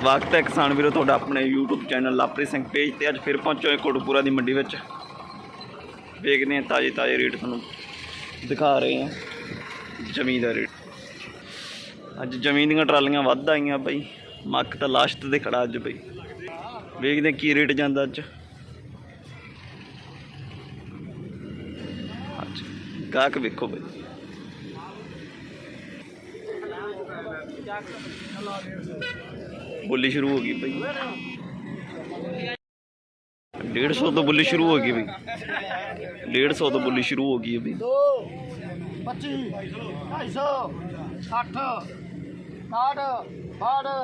ਸਵਾਗਤ ਹੈ ਕਿਸਾਨ ਵੀਰੋ, ਤੁਹਾਡਾ ਆਪਣੇ YouTube ਚੈਨਲ ਲਾਪਰੀ ਸਿੰਘ ਪੇਜ ਤੇ। ਅੱਜ ਫਿਰ ਪਹੁੰਚੋ ਹੋਏ ਕੋਟਪੂਰਾ ਦੀ ਮੰਡੀ ਵਿੱਚ। ਵੇਖਦੇ ਹਾਂ ਤਾਜ਼ੇ ਤਾਜ਼ੇ ਰੇਟ ਤੁਹਾਨੂੰ ਦਿਖਾ ਰਹੇ ਹਾਂ। ਜ਼ਮੀਨ ਦਾ ਰੇਟ। ਅੱਜ ਜ਼ਮੀਨ ਦੀਆਂ ਟਰਾਲੀਆਂ ਵੱਧ ਆਈਆਂ ਬਈ। ਮੱਕ ਤਾਂ ਲਾਸਟ ਤੇ ਖੜਾ ਅੱਜ ਬਈ। ਵੇਖਦੇ ਕੀ ਰੇਟ ਜਾਂਦਾ ਅੱਜ। ਅੱਜ ਗਾਹਕ ਵੇਖੋ ਬਈ। ਬੋਲੀ ਸ਼ੁਰੂ ਹੋ ਗਈ ਬਈ। 150 ਤੋਂ ਬੋਲੀ ਸ਼ੁਰੂ ਹੋ ਗਈ ਬਈ। 150 ਤੋਂ ਬੋਲੀ ਸ਼ੁਰੂ ਹੋ ਗਈ ਹੈ ਬਈ। ਦੋ 25 250 60 61 62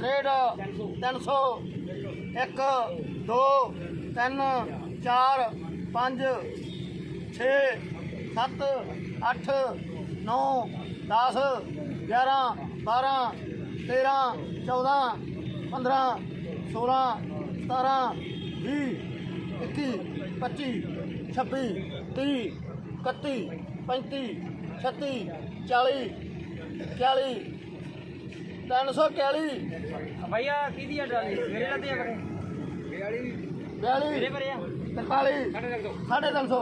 63 300 1 2 3 4 5 6 7 8 9 10 11 12 13 14 15 16 17 20 21 25 26 30 31 35 36 40 40 341 ਭਈਆ ਕਿਹਦੀ ਆ ਟਰਾਲੀ ਮੇਰੇ ਲੱਦੀ ਆ ਕਰੇ। 42 ਮੇਰੇ ਭਰੇ ਆ। 43 ਸਾਡੇ ਲੱਗ ਦੋ। ਸਾਢੇ ਤਿੰਨ ਸੌ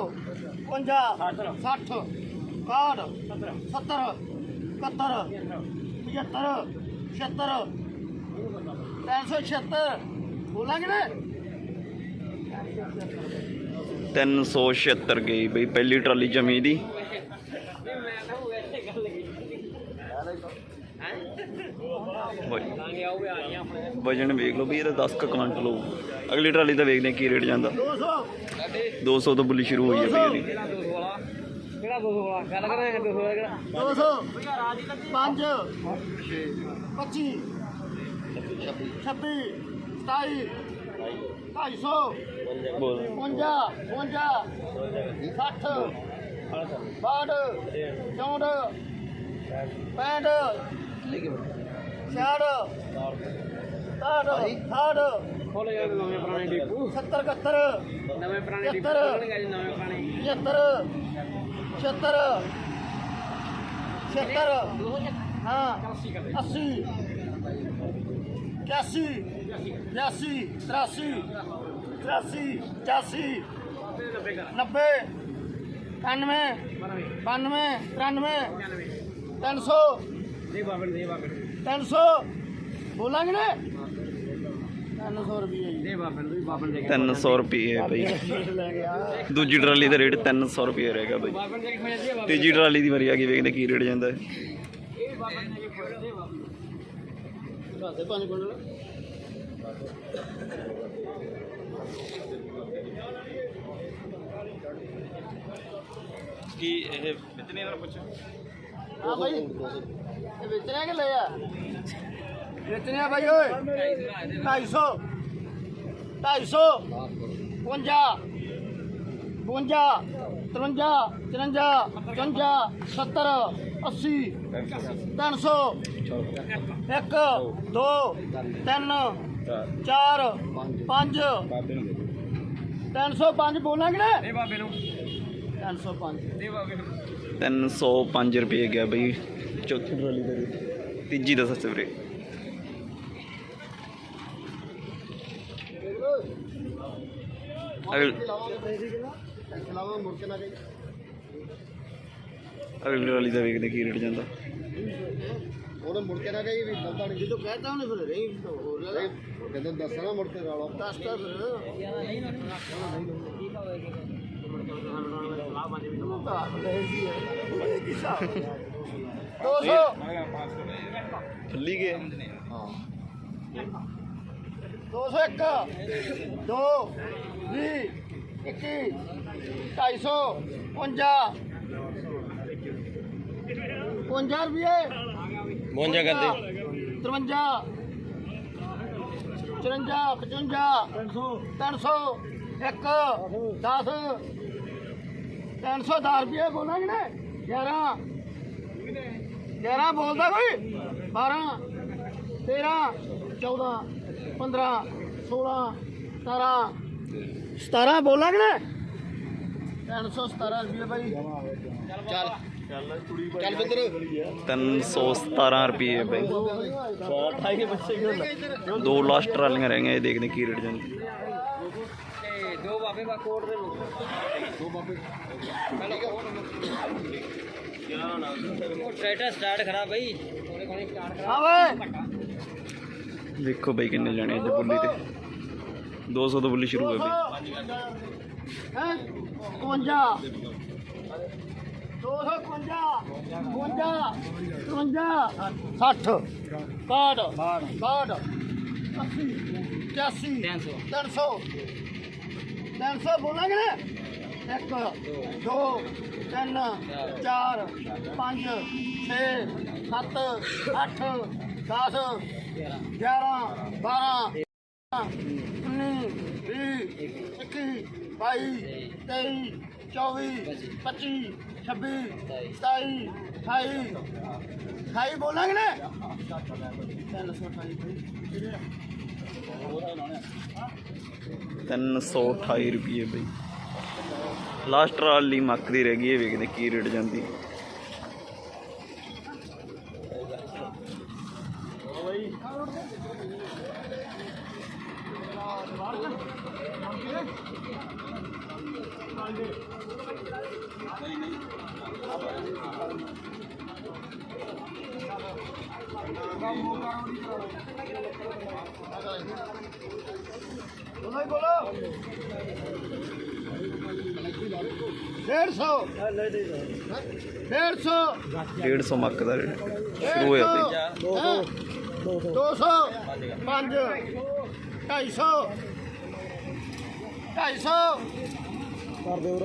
50 60 61 70 71 75 76 376 ਬੋਲਾਂਗੇ ਨਾ 376 ਗਈ ਬਈ ਪਹਿਲੀ ਟਰਾਲੀ ਜਮੀ ਦੀ। ਵਜਨ ਵੇਖ ਲਓ ਵੀ ਇਹਦਾ 10 ਕੁ ਕੁਆਂਟਲ ਹੋਊ ਅਗਲੀ ਟਰਾਲੀ ਦਾ ਵੇਖਦੇ ਹਾਂ ਕੀ ਰੇਟ ਜਾਂਦਾ। 200 200 ਤੋਂ ਬੋਲੀ ਸ਼ੁਰੂ ਹੋਈ ਹੈ ਬਈ ਇਹਦੀ। ਕਿਹੜਾ 200 ਵਾਲਾ ਕਿਹੜਾ 200 ਵਾਲਾ? ਗੱਲ ਕਰਾਂਗੇ 200 ਵਾਲਾ ਕਿਹੜਾ? 200 ਭਈਆ ਰਾਜੀ ਲੱਗੀ 5 25 26 27 250 ਬੋਲ 55 55 60 62 64 65 66 67 ਖੋਲ ਯਾਰ ਨਵੇਂ ਪੁਰਾਣੇ ਡੀਪੂ। 70 71 ਨਵੇਂ ਪੁਰਾਣੇ ਡੀਪੂ। ਖੋਲਣਗੇ ਨਵੇਂ ਪੁਰਾਣੇ। 75 76 76 ਹਾਂ 80 81 82 83 83 84 90 91 92 93 300 ਦੇ ਬਾਬਣ ਦੇ ਬਾਬਣ 300 ਬੋਲਾਂਗੇ ਨਾ? 300 ਰੁਪਏ ਦੇ ਬਾਬਣ ਵੀ ਬਾਬਣ ਦੇ 300 ਰੁਪਏ ਬਈ। ਲੈ ਗਿਆ। ਦੂਜੀ ਟਰਾਲੀ ਦਾ ਰੇਟ 300 ਰੁਪਏ ਰਹੇਗਾ ਬਈ। ਦੇ ਦੇ ਤੀਜੀ ਟਰਾਲੀ ਦੀ ਵਾਰੀ ਆ ਗਈ ਵੇਖਦੇ ਕੀ ਰੇਟ ਜਾਂਦਾ। ਹੈ ਇਹ ਦੇ ਦੇ ਪੰਜ ਕੀ ਇਹ ਕਿਤਨੇ ਦਾ ਪੁੱਛ। ਹਾਂ ਭਾਈ ਇਹ ਵੇਚਣਾ ਕਿ ਲਿਆ ਵੇਚਣਾ ਭਾਈ ਓਏ। 250 250 50 52 53 54 55 70 80 300 1 2 3 4 5 305 ਬੋਲਾਂਗੇ ਨਾ ਦੇ ਬਾਬੇ ਨੂੰ। 305 ਦੇ ਬਾਬੇ ਨੂੰ। 305 ਰੁਪਏ ਗਿਆ ਬਈ। ਚੌਥੀ ਟਰਾਲੀ ਦਾ ਰੇਟ। ਤੀਜੀ ਦਾ ਸਸਤੇ ਵੀਰੇ ਅਗਲ ਟਰਾਲੀ ਦਾ ਵੇਖਦੇ ਕੀ ਰੇਟ ਜਾਂਦਾ। ਉਹਨੇ ਮੁੜ ਕੇ ਨਾ ਗਈ ਵੀ ਦੰਦਾਂ ਨਹੀਂ ਜਦੋਂ ਕਹਿਤਾ ਉਹਨੇ ਫਿਰ ਨਹੀਂ ਹੋ ਰਿਹਾ ਜਦੋਂ ਦੱਸਣਾ ਮੁੜ ਕੇ ਰੌਲਾ। ਦੱਸਦਾ ਫਿਰ। ਦੋ ਸੌ। ਫੱਲੀ ਗਏ। ਦੋ ਸੌ ਇੱਕ। ਦੋ। ਵੀਹ ਇੱਕੀ ਢਾਈ ਸੌ ਪੰਜਾ ਪੰਜਾ ਰੁਪਏ ਮੋਂਜਾ ਕਰਦੇ 53 54 55 300 1 10 310 ਰੁਪਏ ਬੋਲਾਂਗੇ ਨਾ 11 11 ਬੋਲਦਾ ਕੋਈ? 12 13 14 15 16 17 17 ਬੋਲਾਂਗੇ ਨਾ 317 ਰੁਪਏ ਭਾਈ ਚੱਲ। ਚੱਲ ਬਿੰਦਰ 317 ਰੁਪਏ ਬਈ। ਦੋ ਲਾਸਟ ਟਰਾਲੀਆਂ ਰਹਿ ਗਈਆਂ ਇਹ ਦੇਖਦੇ ਕੀ ਰੇਟ ਜਾਂਦੀ ਤੇ ਦੋ ਬਾਬੇ ਬਾ ਕੋਟ ਦੇ ਲੋਕ ਉਹ ਟਰੈਕਟਰ ਸਟਾਰਟ ਖੜਾ ਬਈ ਕੋਲੇ ਕੋਲੇ ਸਟਾਰਟ ਖੜਾ ਹਾਂ ਵੇ ਦੇਖੋ ਬਈ ਕਿੰਨੇ ਜਾਣੇ ਅੱਜ ਬੁੱਲੀ ਤੇ। 200 ਤੋਂ ਬੁੱਲੀ ਸ਼ੁਰੂ ਹੋਈ ਬਈ। ਹੈ 52 251 52 53 60 61 62 80 85 300 300 300 ਬੋਲਾਂਗੇ ਨਾ? 1 2 3 4 5 6 7 8 10 11 12 ਉੱਨੀ ਵੀਹ ਇੱਕੀ ਬਾਈ ਤੇਈ ਚੌਵੀ ਪੱਚੀ ਛੱਬੀ ਸਤਾਈ ਅਠਾਈ ਅਠਾਈ ਬੋਲਾਂਗੇ ਨਾ? ਤਿੰਨ ਸੌ ਅਠਾਈ ਬਈ 328 ਰੁਪਏ ਬਈ। ਲਾਸਟ ਟਰਾਲੀ ਮੱਕ ਦੀ ਰਹਿ ਗਈ ਇਹ ਵੇਖਦੇ ਕੀ ਰੇਟ ਜਾਂਦੀ। ਬੋਲੋ ਬੋਲੋ ਡੇਢ ਸੌ। ਡੇਢ ਸੌ 150 ਮੱਕ ਦਾ ਰੇਟ। ਸ਼ੁਰੂ ਹੋਇਆ ਬਈ ਦੋ ਸੌ। ਪੰਜ। ਢਾਈ ਸੌ ਢਾਈ ਸੌ। ਕਰ ਦੇ ਉਰ।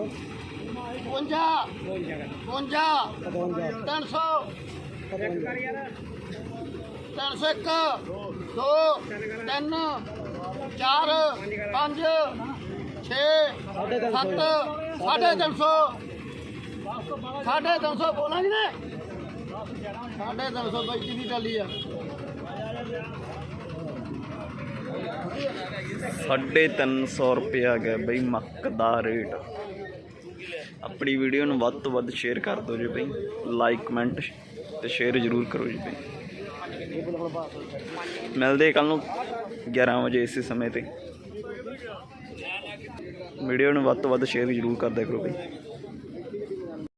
52 52 ਤਿੰਨ ਸੌ। ਤਿੰਨ ਸੌ ਇੱਕ। ਦੋ। ਤਿੰਨ। ਚਾਰ। ਪੰਜ। ਛੇ। ਸੱਤ। ਸਾਢੇ ਤਿੰਨ ਸੌ। ਸਾਢੇ ਤਿੰਨ ਸੌ ਬੋਲਾਂਗੇ ਨੇ? ਸਾਢੇ ਤਿੰਨ ਸੌ ਬਾਈ ਕਿੰਨੀ ਟਾਲੀ ਆ। ਸਾਢੇ ਤਿੰਨ ਸੌ ਰੁਪਏ ਗਿਆ ਬਈ ਮੱਕ ਦਾ ਰੇਟ। ਆਪਣੀ ਵੀਡੀਓ ਨੂੰ ਵੱਧ ਤੋਂ ਵੱਧ ਸ਼ੇਅਰ ਕਰ ਦਿਓ ਜੀ ਬਈ। ਲਾਈਕ ਕਮੈਂਟ ਤੇ ਸ਼ੇਅਰ ਜ਼ਰੂਰ ਕਰੋ ਜੀ ਬਈ। ਮਿਲਦੇ ਕੱਲ ਨੂੰ 11 ਵਜੇ ਇਸੇ ਸਮੇਂ ਤੇ। ਵੀਡੀਓ ਨੂੰ ਵੱਧ ਤੋਂ ਵੱਧ ਸ਼ੇਅਰ ਜ਼ਰੂਰ ਕਰਦਿਆ ਕਰੋ ਬਈ।